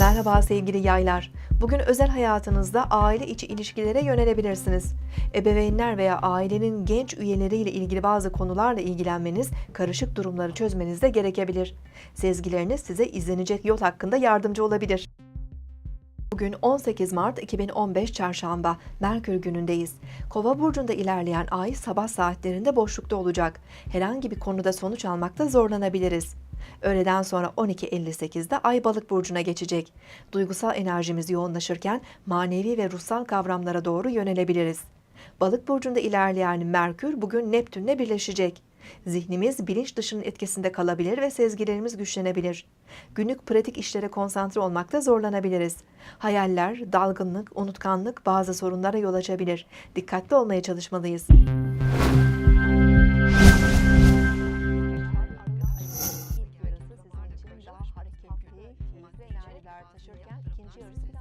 Merhaba sevgili yaylar. Bugün özel hayatınızda aile içi ilişkilere yönelebilirsiniz. Ebeveynler veya ailenin genç üyeleriyle ilgili bazı konularla ilgilenmeniz, karışık durumları çözmeniz de gerekebilir. Sezgileriniz size izlenecek yol hakkında yardımcı olabilir. Bugün 18 Mart 2015 Çarşamba, Merkür günündeyiz. Kova burcunda ilerleyen ay sabah saatlerinde boşlukta olacak. Herhangi bir konuda sonuç almakta zorlanabiliriz. Öğleden sonra 12.58'de ay balık burcuna geçecek. Duygusal enerjimiz yoğunlaşırken manevi ve ruhsal kavramlara doğru yönelebiliriz. Balık burcunda ilerleyen Merkür bugün Neptünle birleşecek. Zihnimiz bilinç dışının etkisinde kalabilir ve sezgilerimiz güçlenebilir. Günlük pratik işlere konsantre olmakta zorlanabiliriz. Hayaller, dalgınlık, unutkanlık bazı sorunlara yol açabilir. Dikkatli olmaya çalışmalıyız. neler taşırken ikinci yarısında